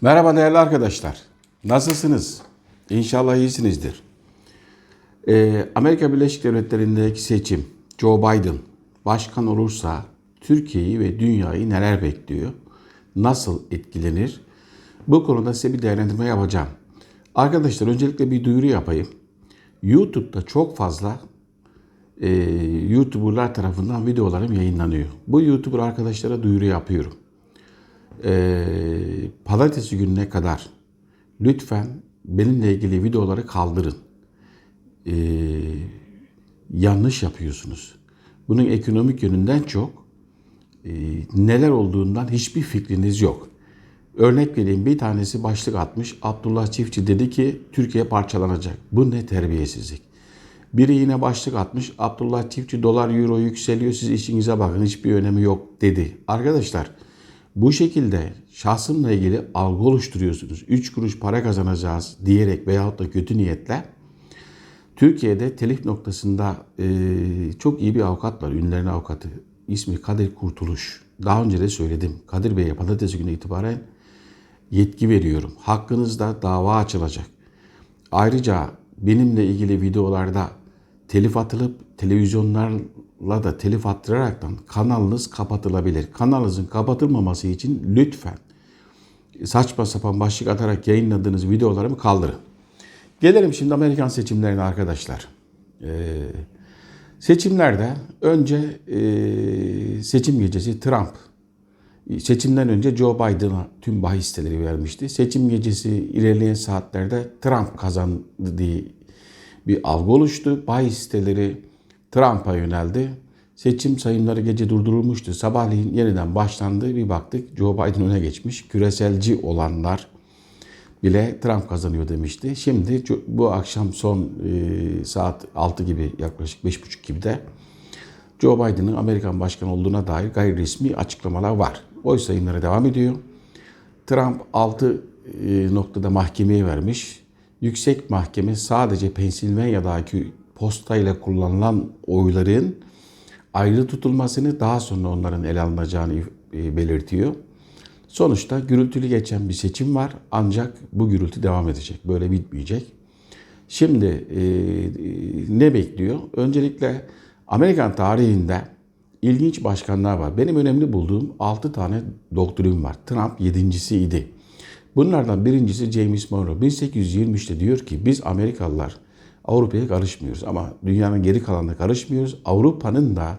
Merhaba değerli arkadaşlar. Nasılsınız? İnşallah iyisinizdir. Ee, Amerika Birleşik Devletleri'ndeki seçim, Joe Biden başkan olursa Türkiye'yi ve dünyayı neler bekliyor? Nasıl etkilenir? Bu konuda size bir değerlendirme yapacağım. Arkadaşlar öncelikle bir duyuru yapayım. YouTube'da çok fazla e, YouTuber'lar tarafından videolarım yayınlanıyor. Bu YouTuber arkadaşlara duyuru yapıyorum e, pazartesi gününe kadar lütfen benimle ilgili videoları kaldırın. E, yanlış yapıyorsunuz. Bunun ekonomik yönünden çok e, neler olduğundan hiçbir fikriniz yok. Örnek vereyim bir tanesi başlık atmış. Abdullah Çiftçi dedi ki Türkiye parçalanacak. Bu ne terbiyesizlik. Biri yine başlık atmış. Abdullah Çiftçi dolar euro yükseliyor siz işinize bakın hiçbir önemi yok dedi. Arkadaşlar bu şekilde şahsımla ilgili algı oluşturuyorsunuz. 3 kuruş para kazanacağız diyerek veyahut da kötü niyetle Türkiye'de telif noktasında e, çok iyi bir avukat var. Ünlülerin avukatı. İsmi Kadir Kurtuluş. Daha önce de söyledim. Kadir Bey'e pazartesi günü itibaren yetki veriyorum. Hakkınızda dava açılacak. Ayrıca benimle ilgili videolarda telif atılıp televizyonlarla da telif attıraraktan kanalınız kapatılabilir. Kanalınızın kapatılmaması için lütfen saçma sapan başlık atarak yayınladığınız videolarımı kaldırın. Gelelim şimdi Amerikan seçimlerine arkadaşlar. Ee, seçimlerde önce e, seçim gecesi Trump seçimden önce Joe Biden'a tüm bahis siteleri vermişti. Seçim gecesi ilerleyen saatlerde Trump kazandı diye bir algı oluştu. Bahis siteleri Trump'a yöneldi. Seçim sayımları gece durdurulmuştu. Sabahleyin yeniden başlandı. Bir baktık Joe Biden öne geçmiş. Küreselci olanlar bile Trump kazanıyor demişti. Şimdi bu akşam son e, saat 6 gibi yaklaşık 5.30 gibi de Joe Biden'ın Amerikan başkanı olduğuna dair gayri resmi açıklamalar var. Oy sayımları devam ediyor. Trump 6 e, noktada mahkemeye vermiş. Yüksek mahkeme sadece Pensilvanya'daki postayla kullanılan oyların ayrı tutulmasını daha sonra onların ele alınacağını e, belirtiyor. Sonuçta gürültülü geçen bir seçim var ancak bu gürültü devam edecek. Böyle bitmeyecek. Şimdi e, ne bekliyor? Öncelikle Amerikan tarihinde ilginç başkanlar var. Benim önemli bulduğum 6 tane doktrin var. Trump yedincisiydi. Bunlardan birincisi James Monroe. 1823'te diyor ki biz Amerikalılar Avrupa'ya karışmıyoruz ama dünyanın geri kalanına karışmıyoruz. Avrupa'nın da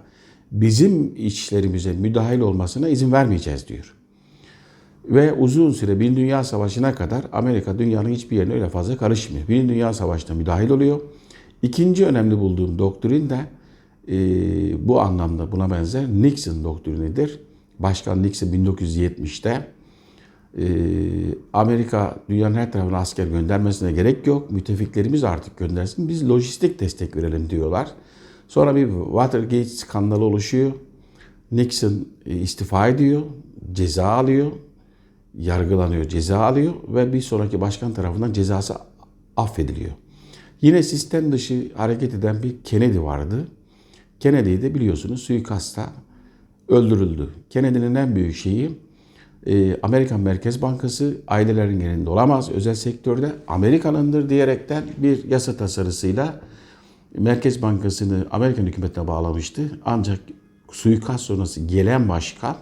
bizim işlerimize müdahil olmasına izin vermeyeceğiz diyor. Ve uzun süre bir Dünya Savaşı'na kadar Amerika dünyanın hiçbir yerine öyle fazla karışmıyor. Bir Dünya Savaşı'na müdahil oluyor. İkinci önemli bulduğum doktrin de e, bu anlamda buna benzer Nixon doktrinidir. Başkan Nixon 1970'te e, Amerika dünyanın her tarafına asker göndermesine gerek yok. Müttefiklerimiz artık göndersin. Biz lojistik destek verelim diyorlar. Sonra bir Watergate skandalı oluşuyor. Nixon e, istifa ediyor, ceza alıyor, yargılanıyor, ceza alıyor ve bir sonraki başkan tarafından cezası affediliyor. Yine sistem dışı hareket eden bir Kennedy vardı. Kennedy de biliyorsunuz suikasta öldürüldü. Kennedy'nin en büyük şeyi e, Amerikan Merkez Bankası ailelerin yerinde olamaz özel sektörde Amerikan'ındır diyerekten bir yasa tasarısıyla Merkez Bankası'nı Amerikan hükümetine bağlamıştı. Ancak suikast sonrası gelen başkan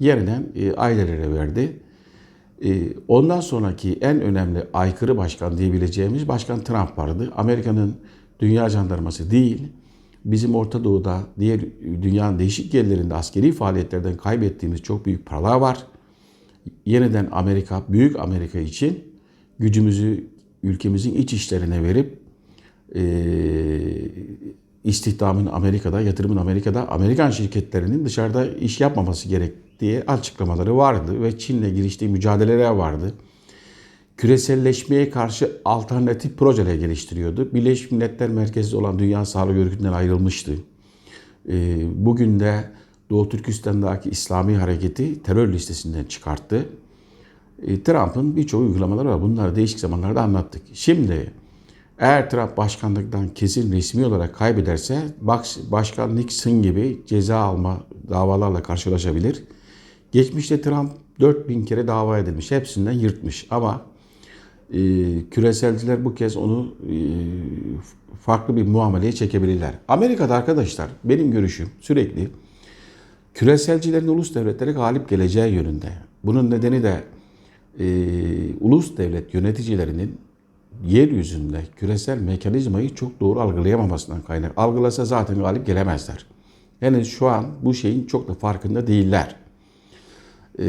yeniden e, ailelere verdi. E, ondan sonraki en önemli aykırı başkan diyebileceğimiz Başkan Trump vardı. Amerika'nın dünya jandarması değil, bizim Orta Doğu'da, diğer dünyanın değişik yerlerinde askeri faaliyetlerden kaybettiğimiz çok büyük paralar var. Yeniden Amerika, büyük Amerika için gücümüzü ülkemizin iç işlerine verip e, istihdamın Amerika'da, yatırımın Amerika'da, Amerikan şirketlerinin dışarıda iş yapmaması gerektiği açıklamaları vardı ve Çin'le giriştiği mücadeleler vardı. Küreselleşmeye karşı alternatif projeler geliştiriyordu. Birleşmiş Milletler merkezli olan Dünya Sağlık Örgütü'nden ayrılmıştı. Bugün de Doğu Türkistan'daki İslami hareketi terör listesinden çıkarttı. Trump'ın birçok uygulamaları var. Bunları değişik zamanlarda anlattık. Şimdi eğer Trump başkanlıktan kesin resmi olarak kaybederse Başkan Nixon gibi ceza alma davalarla karşılaşabilir. Geçmişte Trump 4000 kere dava edilmiş. Hepsinden yırtmış. Ama e, küreselciler bu kez onu e, farklı bir muameleye çekebilirler. Amerika'da arkadaşlar benim görüşüm sürekli küreselcilerin ulus devletlere galip geleceği yönünde. Bunun nedeni de e, ulus devlet yöneticilerinin yeryüzünde küresel mekanizmayı çok doğru algılayamamasından kaynak. Algılasa zaten galip gelemezler. Henüz şu an bu şeyin çok da farkında değiller. E,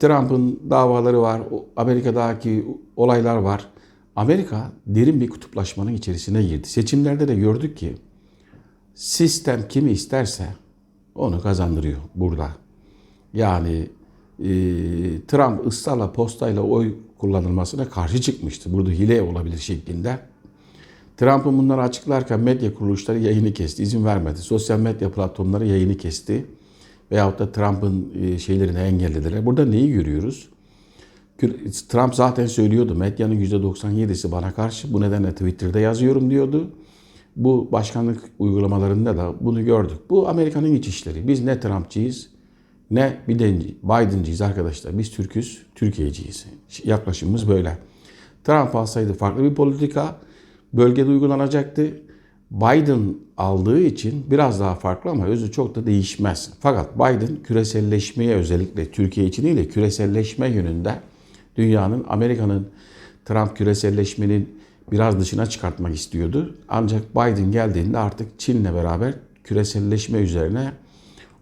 Trump'ın davaları var, Amerika'daki olaylar var. Amerika derin bir kutuplaşmanın içerisine girdi. Seçimlerde de gördük ki sistem kimi isterse onu kazandırıyor burada. Yani e, Trump ısrarla postayla oy kullanılmasına karşı çıkmıştı. Burada hile olabilir şeklinde. Trump'ın bunları açıklarken medya kuruluşları yayını kesti, izin vermedi. Sosyal medya platformları yayını kesti. Veyahut da Trump'ın e, şeylerini engellediler. Burada neyi görüyoruz? Trump zaten söylüyordu medyanın %97'si bana karşı bu nedenle Twitter'da yazıyorum diyordu. Bu başkanlık uygulamalarında da bunu gördük. Bu Amerika'nın iç işleri. Biz ne Trump'çıyız ne Biden'cıyız arkadaşlar. Biz Türk'üz, Türkiye'ciyiz. Yaklaşımımız böyle. Trump alsaydı farklı bir politika bölgede uygulanacaktı. Biden aldığı için biraz daha farklı ama özü çok da değişmez. Fakat Biden küreselleşmeye özellikle Türkiye için değil de küreselleşme yönünde dünyanın, Amerika'nın Trump küreselleşmenin biraz dışına çıkartmak istiyordu. Ancak Biden geldiğinde artık Çin'le beraber küreselleşme üzerine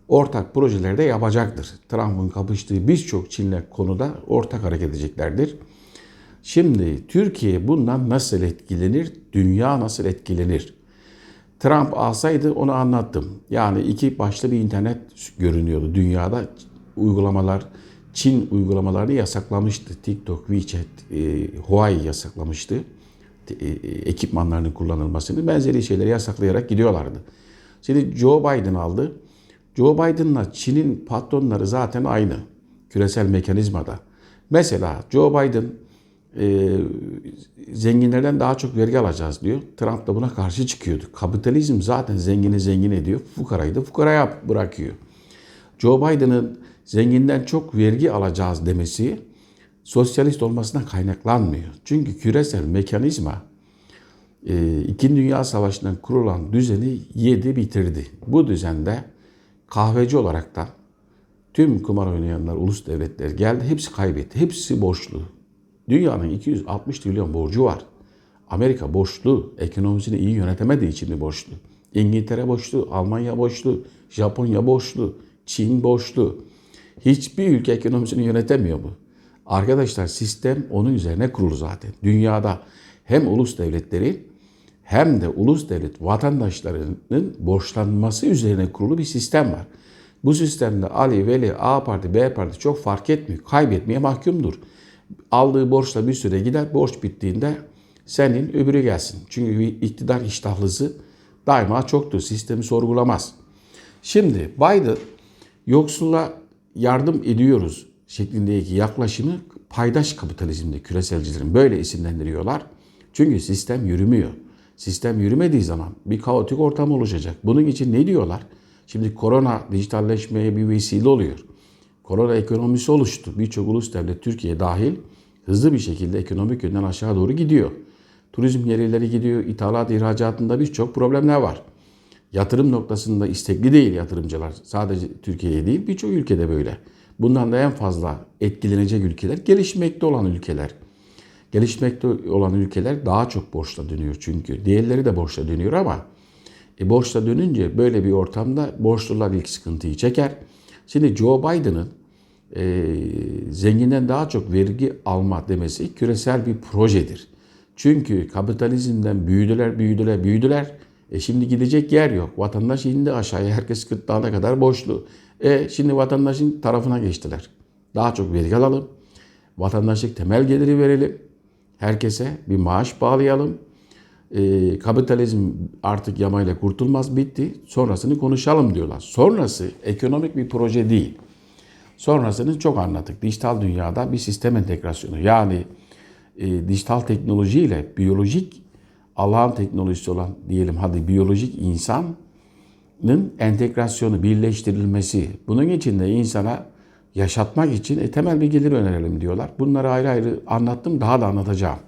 ortak projeler de yapacaktır. Trump'ın kapıştığı birçok Çin'le konuda ortak hareket edeceklerdir. Şimdi Türkiye bundan nasıl etkilenir? Dünya nasıl etkilenir? Trump alsaydı onu anlattım. Yani iki başlı bir internet görünüyordu dünyada. Uygulamalar, Çin uygulamalarını yasaklamıştı. TikTok, WeChat, e, Huawei yasaklamıştı. E, ekipmanlarının kullanılmasını. Benzeri şeyleri yasaklayarak gidiyorlardı. Şimdi Joe Biden aldı. Joe Biden'la Çin'in patronları zaten aynı. Küresel mekanizmada. Mesela Joe Biden e, zenginlerden daha çok vergi alacağız diyor. Trump da buna karşı çıkıyordu. Kapitalizm zaten zengini zengin ediyor. Fukarayı da fukaraya bırakıyor. Joe Biden'ın zenginden çok vergi alacağız demesi sosyalist olmasına kaynaklanmıyor. Çünkü küresel mekanizma e, İkinci Dünya Savaşı'ndan kurulan düzeni yedi bitirdi. Bu düzende kahveci olarak da tüm kumar oynayanlar, ulus devletler geldi. Hepsi kaybetti. Hepsi borçlu. Dünyanın 260 trilyon borcu var. Amerika borçlu. Ekonomisini iyi yönetemediği için mi borçlu? İngiltere borçlu, Almanya borçlu, Japonya borçlu, Çin borçlu. Hiçbir ülke ekonomisini yönetemiyor mu? Arkadaşlar sistem onun üzerine kurulu zaten. Dünyada hem ulus devletleri hem de ulus devlet vatandaşlarının borçlanması üzerine kurulu bir sistem var. Bu sistemde Ali, Veli, A parti, B parti çok fark etmiyor. Kaybetmeye mahkumdur. Aldığı borçla bir süre gider. Borç bittiğinde senin öbürü gelsin. Çünkü iktidar iştahlısı daima çoktur. Sistemi sorgulamaz. Şimdi Biden yoksulla yardım ediyoruz şeklindeki yaklaşımı paydaş kapitalizmde küreselcilerin böyle isimlendiriyorlar. Çünkü sistem yürümüyor. Sistem yürümediği zaman bir kaotik ortam oluşacak. Bunun için ne diyorlar? Şimdi korona dijitalleşmeye bir vesile oluyor. Korona ekonomisi oluştu. Birçok ulus devlet Türkiye dahil hızlı bir şekilde ekonomik yönden aşağı doğru gidiyor. Turizm yerleri gidiyor. İthalat, ihracatında birçok problemler var. Yatırım noktasında istekli değil yatırımcılar. Sadece Türkiye'ye değil birçok ülkede böyle. Bundan da en fazla etkilenecek ülkeler gelişmekte olan ülkeler. Gelişmekte olan ülkeler daha çok borçla dönüyor çünkü. Diğerleri de borçla dönüyor ama e, borçla dönünce böyle bir ortamda borçlular ilk sıkıntıyı çeker. Şimdi Joe Biden'ın e, zenginden daha çok vergi alma demesi küresel bir projedir. Çünkü kapitalizmden büyüdüler, büyüdüler, büyüdüler. E şimdi gidecek yer yok. Vatandaş indi aşağıya. Herkes gırtlağına kadar borçlu. E şimdi vatandaşın tarafına geçtiler. Daha çok vergi alalım. Vatandaşlık temel geliri verelim. Herkese bir maaş bağlayalım. E, kapitalizm artık yamayla kurtulmaz bitti. Sonrasını konuşalım diyorlar. Sonrası ekonomik bir proje değil. Sonrasını çok anlattık. Dijital dünyada bir sistem entegrasyonu. Yani e, dijital teknolojiyle biyolojik Allah'ın teknolojisi olan diyelim hadi biyolojik insanın entegrasyonu, birleştirilmesi. Bunun için de insana yaşatmak için e, temel bilgileri önerelim diyorlar. Bunları ayrı ayrı anlattım, daha da anlatacağım.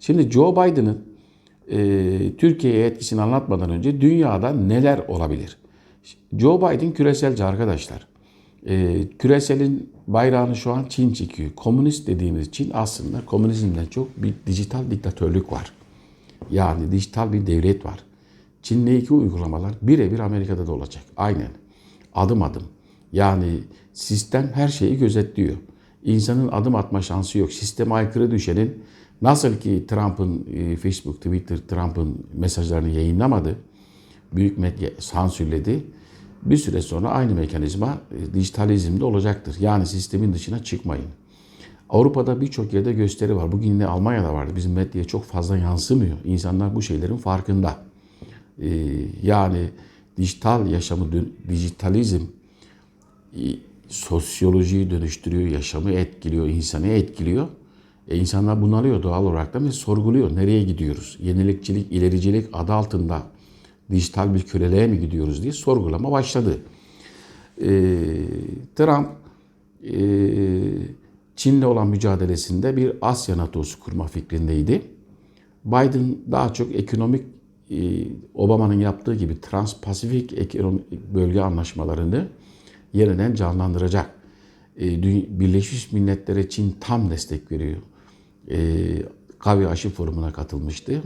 Şimdi Joe Biden'ın e, Türkiye'ye etkisini anlatmadan önce dünyada neler olabilir? Joe Biden küreselci arkadaşlar. E, küreselin bayrağını şu an Çin çekiyor. Komünist dediğimiz Çin aslında komünizmden çok bir dijital diktatörlük var. Yani dijital bir devlet var. Çin'deki uygulamalar birebir Amerika'da da olacak. Aynen. Adım adım. Yani sistem her şeyi gözetliyor. İnsanın adım atma şansı yok. Sisteme aykırı düşenin nasıl ki Trump'ın e, Facebook, Twitter, Trump'ın mesajlarını yayınlamadı. Büyük medya sansürledi. Bir süre sonra aynı mekanizma e, dijitalizmde olacaktır. Yani sistemin dışına çıkmayın. Avrupa'da birçok yerde gösteri var. Bugün yine Almanya'da vardı. Bizim medyaya çok fazla yansımıyor. İnsanlar bu şeylerin farkında. Ee, yani dijital yaşamı, dijitalizm e, sosyolojiyi dönüştürüyor, yaşamı etkiliyor, insanı etkiliyor. E insanlar bunalıyor doğal olarak da ve sorguluyor. Nereye gidiyoruz? Yenilikçilik, ilericilik adı altında dijital bir köleliğe mi gidiyoruz diye sorgulama başladı. Ee, Trump e, Çin'le olan mücadelesinde bir Asya NATO'su kurma fikrindeydi. Biden daha çok ekonomik e, Obama'nın yaptığı gibi Trans-Pasifik ekonomik bölge anlaşmalarını yeniden canlandıracak. E, Birleşmiş Milletler'e Çin tam destek veriyor. E, Kavi Aşı Forumu'na katılmıştı.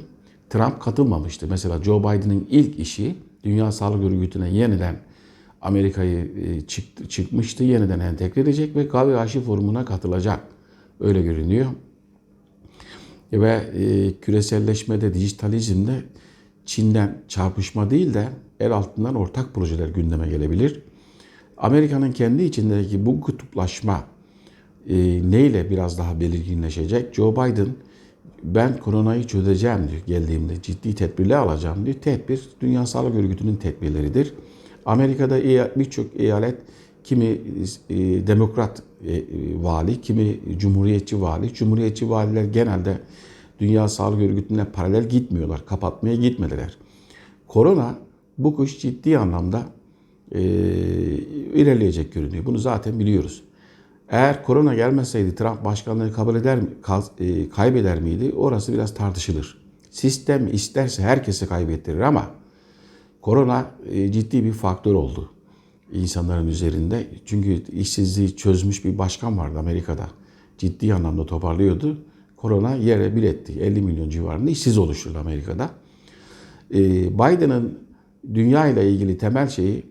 Trump katılmamıştı. Mesela Joe Biden'ın ilk işi Dünya Sağlık Örgütü'ne yeniden Amerika'yı çıktı, çıkmıştı. Yeniden entegre edecek ve Aşı Forumu'na katılacak. Öyle görünüyor. Ve e, küreselleşmede, dijitalizmde Çin'den çarpışma değil de el altından ortak projeler gündeme gelebilir. Amerika'nın kendi içindeki bu kutuplaşma e, neyle biraz daha belirginleşecek? Joe Biden ben koronayı çözeceğim diyor geldiğimde ciddi tedbirler alacağım diyor. Tedbir Dünya Sağlık Örgütü'nün tedbirleridir. Amerika'da birçok eyalet kimi e, demokrat e, vali, kimi cumhuriyetçi vali. Cumhuriyetçi valiler genelde Dünya Sağlık Örgütü'ne paralel gitmiyorlar, kapatmaya gitmediler. Korona bu kış ciddi anlamda e, ilerleyecek görünüyor. Bunu zaten biliyoruz. Eğer korona gelmeseydi Trump başkanlığı kabul eder mi, e, kaybeder miydi? Orası biraz tartışılır. Sistem isterse herkesi kaybettirir ama korona e, ciddi bir faktör oldu insanların üzerinde. Çünkü işsizliği çözmüş bir başkan vardı Amerika'da. Ciddi anlamda toparlıyordu. Korona yere bir etti. 50 milyon civarında işsiz oluşturdu Amerika'da. E, Biden'ın dünya ile ilgili temel şeyi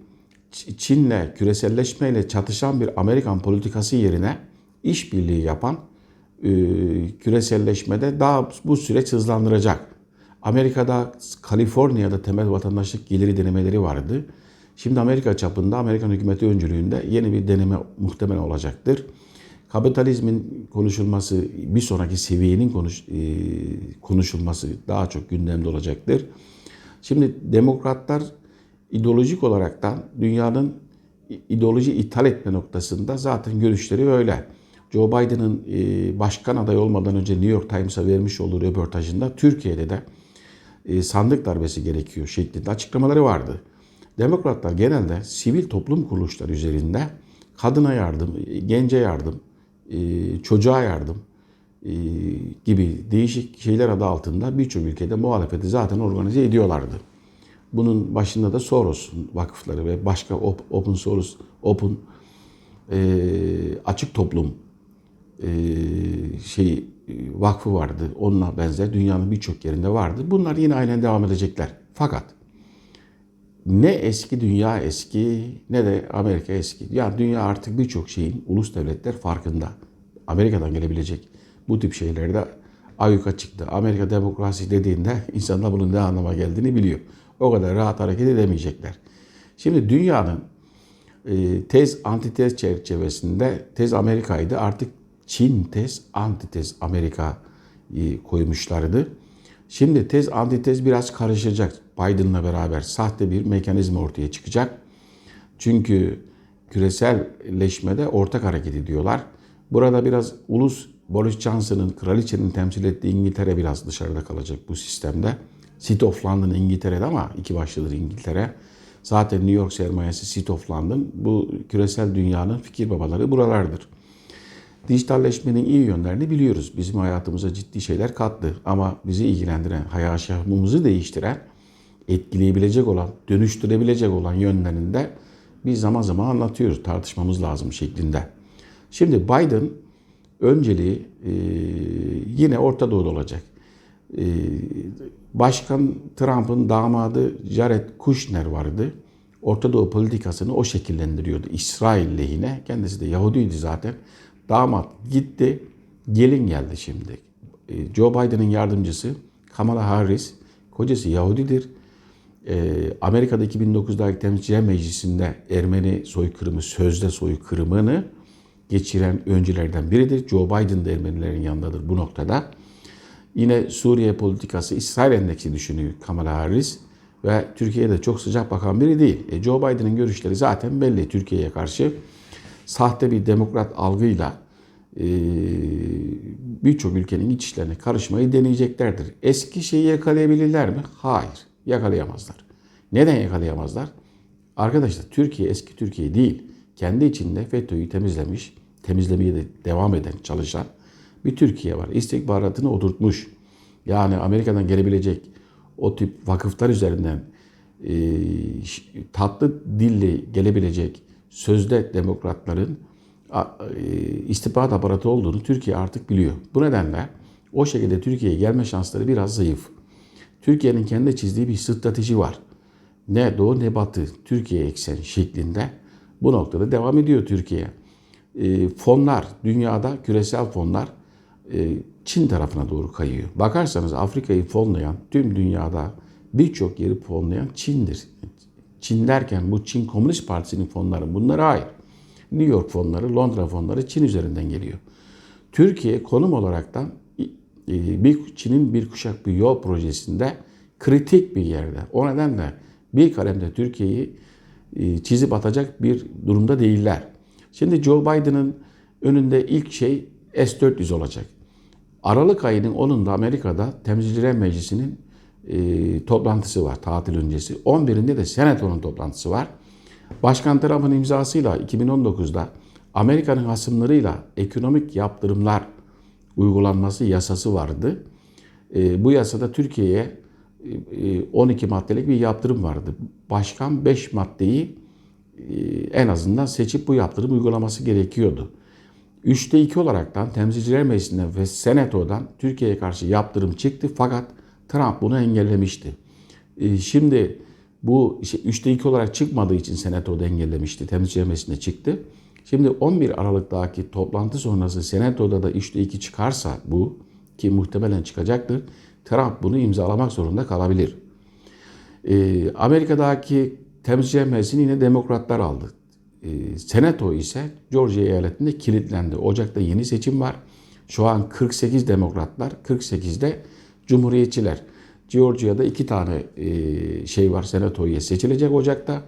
Çin'le küreselleşmeyle çatışan bir Amerikan politikası yerine işbirliği yapan e, küreselleşmede daha bu süreç hızlandıracak. Amerika'da Kaliforniya'da temel vatandaşlık geliri denemeleri vardı. Şimdi Amerika çapında Amerikan hükümeti öncülüğünde yeni bir deneme muhtemelen olacaktır. Kapitalizmin konuşulması, bir sonraki seviyenin konuş, e, konuşulması daha çok gündemde olacaktır. Şimdi demokratlar ideolojik olaraktan dünyanın ideoloji ithal etme noktasında zaten görüşleri öyle. Joe Biden'ın e, başkan adayı olmadan önce New York Times'a vermiş olduğu röportajında Türkiye'de de sandık darbesi gerekiyor şeklinde açıklamaları vardı. Demokratlar genelde sivil toplum kuruluşları üzerinde kadına yardım, gence yardım, e, çocuğa yardım gibi değişik şeyler adı altında birçok ülkede muhalefeti zaten organize ediyorlardı. Bunun başında da Soros vakıfları ve başka open source, open e, açık toplum e, şey vakfı vardı. Onunla benzer dünyanın birçok yerinde vardı. Bunlar yine aynen devam edecekler. Fakat ne eski dünya eski ne de Amerika eski. Yani dünya artık birçok şeyin ulus devletler farkında. Amerika'dan gelebilecek bu tip şeylerde ayyuka çıktı. Amerika demokrasi dediğinde insanlar bunun ne anlama geldiğini biliyor o kadar rahat hareket edemeyecekler. Şimdi dünyanın e, tez antitez çerçevesinde tez Amerika'ydı. Artık Çin tez antitez Amerika koymuşlardı. Şimdi tez antitez biraz karışacak Biden'la beraber sahte bir mekanizma ortaya çıkacak. Çünkü küreselleşmede ortak hareket ediyorlar. Burada biraz ulus Boris Johnson'ın kraliçenin temsil ettiği İngiltere biraz dışarıda kalacak bu sistemde. City of London İngiltere'de ama iki başlıdır İngiltere. Zaten New York sermayesi City of London. Bu küresel dünyanın fikir babaları buralardır. Dijitalleşmenin iyi yönlerini biliyoruz. Bizim hayatımıza ciddi şeyler kattı. Ama bizi ilgilendiren, yaşamımızı değiştiren, etkileyebilecek olan, dönüştürebilecek olan yönlerini de biz zaman zaman anlatıyoruz. Tartışmamız lazım şeklinde. Şimdi Biden önceliği e, yine Orta Doğu'da olacak. E, Başkan Trump'ın damadı Jared Kushner vardı. Orta Doğu politikasını o şekillendiriyordu. İsrail lehine. Kendisi de Yahudiydi zaten. Damat gitti. Gelin geldi şimdi. E, Joe Biden'ın yardımcısı Kamala Harris. Kocası Yahudidir. E, Amerika'da 2009'daki Temsilciler Meclisi'nde Ermeni soykırımı, sözde soykırımını geçiren öncülerden biridir. Joe Biden de Ermenilerin yanındadır bu noktada. Yine Suriye politikası, İsrail endeksi düşünüyor Kamala Harris ve Türkiye'de çok sıcak bakan biri değil. E, Joe Biden'ın görüşleri zaten belli Türkiye'ye karşı. Sahte bir demokrat algıyla e, birçok ülkenin iç işlerine karışmayı deneyeceklerdir. Eski şeyi yakalayabilirler mi? Hayır, yakalayamazlar. Neden yakalayamazlar? Arkadaşlar Türkiye eski Türkiye değil. Kendi içinde FETÖ'yü temizlemiş, temizlemeye de devam eden, çalışan bir Türkiye var. İstihbaratını oturtmuş. Yani Amerika'dan gelebilecek o tip vakıflar üzerinden e, tatlı dille gelebilecek sözde demokratların e, istihbarat aparatı olduğunu Türkiye artık biliyor. Bu nedenle o şekilde Türkiye'ye gelme şansları biraz zayıf. Türkiye'nin kendi çizdiği bir strateji var. Ne doğu ne batı Türkiye eksen şeklinde bu noktada devam ediyor Türkiye. E, fonlar, dünyada küresel fonlar e, Çin tarafına doğru kayıyor. Bakarsanız Afrika'yı fonlayan, tüm dünyada birçok yeri fonlayan Çin'dir. Çin derken bu Çin Komünist Partisi'nin fonları bunlara hayır. New York fonları, Londra fonları Çin üzerinden geliyor. Türkiye konum olaraktan e, bir Çin'in bir kuşak bir yol projesinde kritik bir yerde. O nedenle bir kalemde Türkiye'yi e, çizip atacak bir durumda değiller. Şimdi Joe Biden'ın önünde ilk şey S-400 olacak. Aralık ayının 10'unda Amerika'da Temsilciler Meclisi'nin e, toplantısı var tatil öncesi. 11'inde de Senato'nun toplantısı var. Başkan Trump'ın imzasıyla 2019'da Amerika'nın hasımlarıyla ekonomik yaptırımlar uygulanması yasası vardı. E, bu yasada Türkiye'ye e, 12 maddelik bir yaptırım vardı. Başkan 5 maddeyi e, en azından seçip bu yaptırım uygulaması gerekiyordu. 3'te 2 olaraktan Temsilciler Meclisi'nden ve Senato'dan Türkiye'ye karşı yaptırım çıktı fakat Trump bunu engellemişti. E, şimdi bu işte 3'te 2 olarak çıkmadığı için Senato'da engellemişti. Temsilciler Meclisi'nde çıktı. Şimdi 11 Aralık'taki toplantı sonrası Senato'da da 3'te 2 çıkarsa bu ki muhtemelen çıkacaktır. Trump bunu imzalamak zorunda kalabilir. E, Amerika'daki Temsilciler Meclisi'ni yine demokratlar aldı. E, Senato ise Georgia eyaletinde kilitlendi. Ocak'ta yeni seçim var. Şu an 48 demokratlar, 48'de cumhuriyetçiler. Georgia'da iki tane e, şey var senatoya seçilecek Ocak'ta.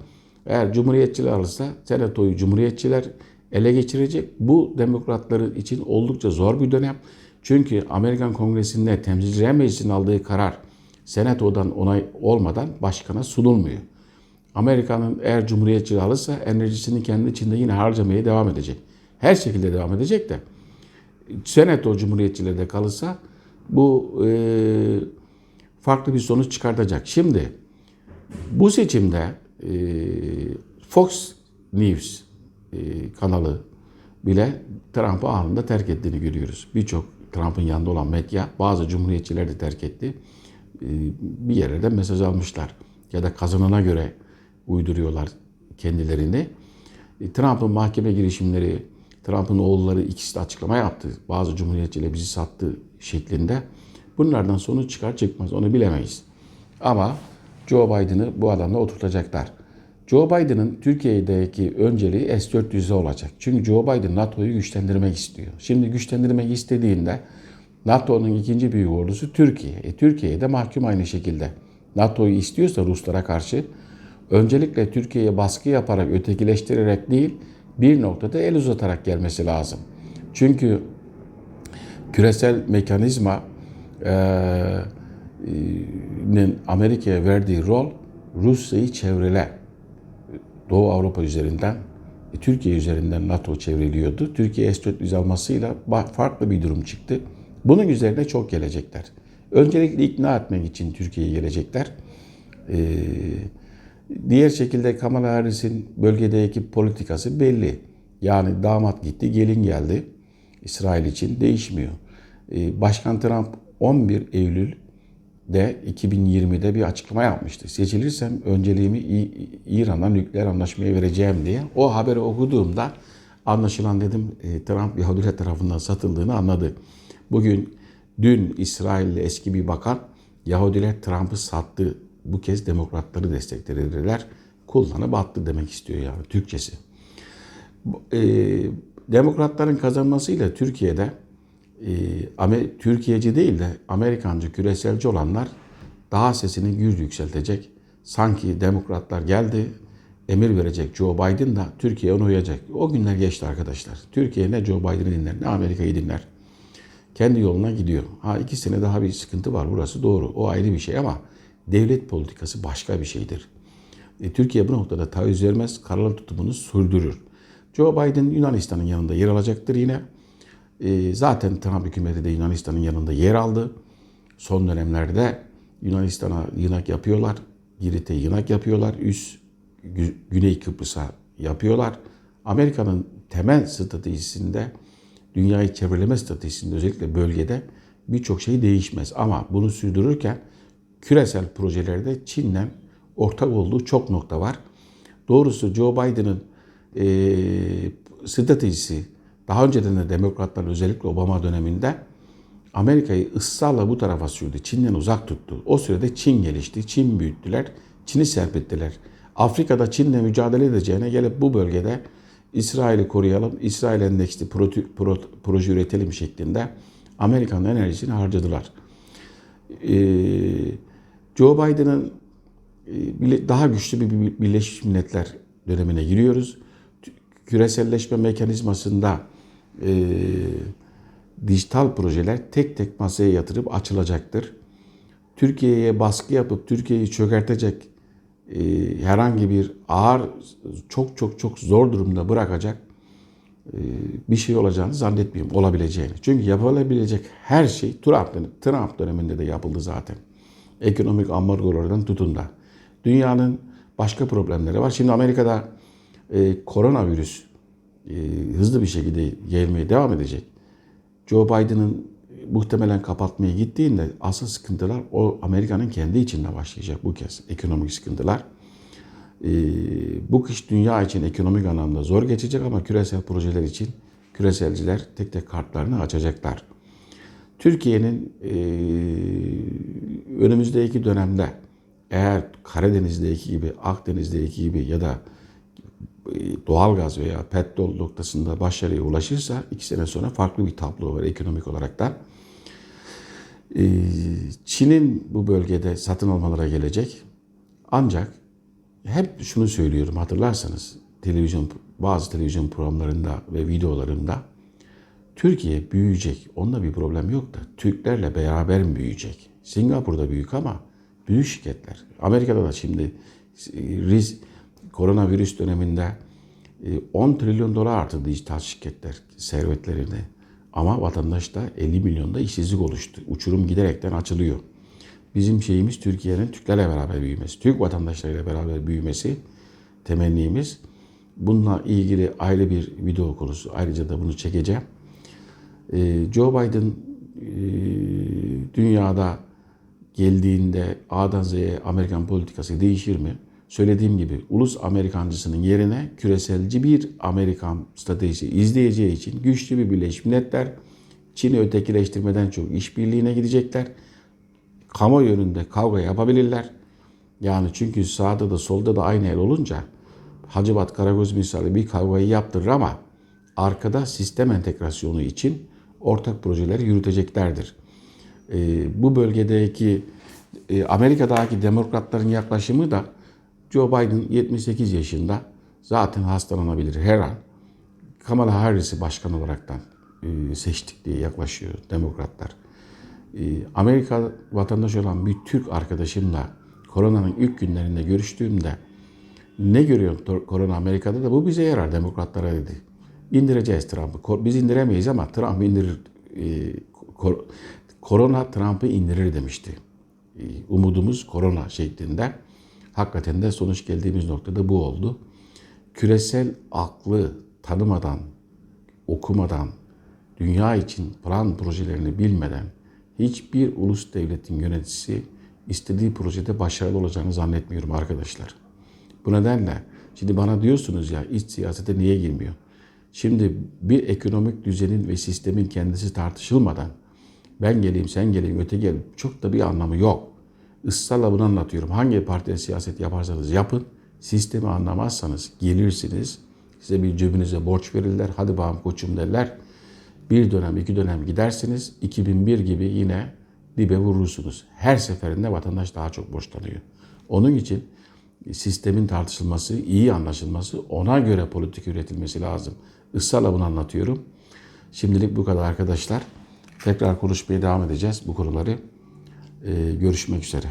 Eğer cumhuriyetçiler alırsa senatoyu cumhuriyetçiler ele geçirecek. Bu demokratların için oldukça zor bir dönem. Çünkü Amerikan Kongresi'nde temsilciler meclisinin aldığı karar senatodan onay olmadan başkana sunulmuyor. Amerika'nın eğer cumhuriyetçi alırsa enerjisini kendi içinde yine harcamaya devam edecek. Her şekilde devam edecek de senato cumhuriyetçilerde kalırsa bu e, farklı bir sonuç çıkartacak. Şimdi bu seçimde e, Fox News e, kanalı bile Trump'ı anında terk ettiğini görüyoruz. Birçok Trump'ın yanında olan medya bazı cumhuriyetçiler de terk etti. E, bir yerlerden mesaj almışlar. Ya da kazanana göre uyduruyorlar kendilerini. E, Trump'ın mahkeme girişimleri, Trump'ın oğulları ikisi de açıklama yaptı. Bazı cumhuriyetçiler bizi sattı şeklinde. Bunlardan sonuç çıkar çıkmaz onu bilemeyiz. Ama Joe Biden'ı bu adamla oturtacaklar. Joe Biden'ın Türkiye'deki önceliği S-400'e olacak. Çünkü Joe Biden NATO'yu güçlendirmek istiyor. Şimdi güçlendirmek istediğinde NATO'nun ikinci büyük ordusu Türkiye. E, Türkiye'ye de mahkum aynı şekilde. NATO'yu istiyorsa Ruslara karşı öncelikle Türkiye'ye baskı yaparak, ötekileştirerek değil, bir noktada el uzatarak gelmesi lazım. Çünkü küresel mekanizma Amerika'ya verdiği rol Rusya'yı çevrele. Doğu Avrupa üzerinden, e, Türkiye üzerinden NATO çevriliyordu. Türkiye S-4 vize almasıyla ba- farklı bir durum çıktı. Bunun üzerine çok gelecekler. Öncelikle ikna etmek için Türkiye'ye gelecekler. Ee, diğer şekilde Kamala Harris'in bölgedeki politikası belli. Yani damat gitti, gelin geldi. İsrail için değişmiyor. Ee, Başkan Trump 11 Eylül'de 2020'de bir açıklama yapmıştı. Seçilirsem önceliğimi İran'la nükleer anlaşmaya vereceğim diye. O haberi okuduğumda anlaşılan dedim e, Trump Yahudiler tarafından satıldığını anladı. Bugün dün İsrail'li eski bir bakan Yahudiler Trump'ı sattı. Bu kez demokratları desteklediler. Kullanıp attı demek istiyor yani Türkçesi. E, demokratların kazanmasıyla Türkiye'de e, Türkiye'ci değil de Amerikancı, küreselci olanlar daha sesini gür yükseltecek. Sanki demokratlar geldi, emir verecek Joe Biden da Türkiye onu uyacak. O günler geçti arkadaşlar. Türkiye ne Joe Biden'ı dinler ne Amerika'yı dinler. Kendi yoluna gidiyor. Ha iki sene daha bir sıkıntı var burası doğru. O ayrı bir şey ama devlet politikası başka bir şeydir. E, Türkiye bu noktada taviz vermez, kararlı tutumunu sürdürür. Joe Biden Yunanistan'ın yanında yer alacaktır yine. E, zaten Trump hükümeti de Yunanistan'ın yanında yer aldı. Son dönemlerde Yunanistan'a yınak yapıyorlar. Girit'e yınak yapıyorlar. Üst Gü- Güney Kıbrıs'a yapıyorlar. Amerika'nın temel stratejisinde, dünyayı çevreleme stratejisinde özellikle bölgede birçok şey değişmez. Ama bunu sürdürürken küresel projelerde Çin'le ortak olduğu çok nokta var. Doğrusu Joe Biden'ın eee stratejisi daha önceden de demokratlar özellikle Obama döneminde Amerika'yı ısrarla bu tarafa sürdü. Çin'den uzak tuttu. O sürede Çin gelişti. Çin büyüttüler. Çin'i serpettiler. Afrika'da Çin'le mücadele edeceğine gelip bu bölgede İsrail'i koruyalım, İsrail endeksli proje, üretelim şeklinde Amerika'nın enerjisini harcadılar. Ee, Joe Biden'ın e, daha güçlü bir Birleşmiş Milletler dönemine giriyoruz. Küreselleşme mekanizmasında e, dijital projeler tek tek masaya yatırıp açılacaktır. Türkiye'ye baskı yapıp Türkiye'yi çökertecek e, herhangi bir ağır, çok çok çok zor durumda bırakacak e, bir şey olacağını zannetmiyorum, olabileceğini. Çünkü yapılabilecek her şey Trump, Trump döneminde de yapıldı zaten. Ekonomik ambargolardan tutun da. Dünyanın başka problemleri var. Şimdi Amerika'da e, koronavirüs e, hızlı bir şekilde yayılmaya devam edecek. Joe Biden'ın muhtemelen kapatmaya gittiğinde asıl sıkıntılar o Amerika'nın kendi içinde başlayacak bu kez ekonomik sıkıntılar. Ee, bu kış dünya için ekonomik anlamda zor geçecek ama küresel projeler için küreselciler tek tek kartlarını açacaklar. Türkiye'nin e, önümüzdeki dönemde eğer Karadeniz'deki gibi, Akdeniz'deki gibi ya da doğalgaz veya petrol noktasında başarıya ulaşırsa iki sene sonra farklı bir tablo var ekonomik olarak da. Çin'in bu bölgede satın almalara gelecek. Ancak hep şunu söylüyorum hatırlarsanız televizyon bazı televizyon programlarında ve videolarında Türkiye büyüyecek. Onda bir problem yok da Türklerle beraber mi büyüyecek? Singapur'da büyük ama büyük şirketler. Amerika'da da şimdi risk koronavirüs döneminde 10 trilyon dolar arttı dijital şirketler servetlerini. Ama vatandaşta 50 milyonda işsizlik oluştu. Uçurum giderekten açılıyor. Bizim şeyimiz Türkiye'nin Türklerle beraber büyümesi, Türk vatandaşlarıyla beraber büyümesi temennimiz. Bununla ilgili ayrı bir video konusu. Ayrıca da bunu çekeceğim. Joe Biden dünyada geldiğinde A'dan Z'ye Amerikan politikası değişir mi? Söylediğim gibi ulus Amerikancısının yerine küreselci bir Amerikan stratejisi izleyeceği için güçlü bir Birleşmiş Milletler Çin'i ötekileştirmeden çok işbirliğine gidecekler. Kamu yönünde kavga yapabilirler. Yani çünkü sağda da solda da aynı el olunca Hacivat Karagöz misali bir kavgayı yaptırır ama arkada sistem entegrasyonu için ortak projeleri yürüteceklerdir. Ee, bu bölgedeki e, Amerika'daki demokratların yaklaşımı da Joe Biden 78 yaşında zaten hastalanabilir her an. Kamala Harris'i başkan olaraktan e, seçtik diye yaklaşıyor demokratlar. E, Amerika vatandaşı olan bir Türk arkadaşımla koronanın ilk günlerinde görüştüğümde Ne görüyor to- korona Amerika'da da bu bize yarar demokratlara dedi. İndireceğiz Trump'ı. Biz indiremeyiz ama Trump indirir. e, kor- korona Trump'ı indirir demişti. Umudumuz korona şeklinde. Hakikaten de sonuç geldiğimiz noktada bu oldu. Küresel aklı tanımadan, okumadan, dünya için plan projelerini bilmeden hiçbir ulus devletin yöneticisi istediği projede başarılı olacağını zannetmiyorum arkadaşlar. Bu nedenle şimdi bana diyorsunuz ya iç siyasete niye girmiyor? Şimdi bir ekonomik düzenin ve sistemin kendisi tartışılmadan ben geleyim sen geleyim öte gel çok da bir anlamı yok. Israrla bunu anlatıyorum. Hangi partide siyaset yaparsanız yapın. Sistemi anlamazsanız gelirsiniz. Size bir cebinize borç verirler. Hadi bakalım koçum derler. Bir dönem, iki dönem gidersiniz. 2001 gibi yine dibe vurursunuz. Her seferinde vatandaş daha çok borçlanıyor. Onun için sistemin tartışılması, iyi anlaşılması, ona göre politik üretilmesi lazım. Israrla bunu anlatıyorum. Şimdilik bu kadar arkadaşlar. Tekrar konuşmaya devam edeceğiz bu konuları. Ee, görüşmek üzere.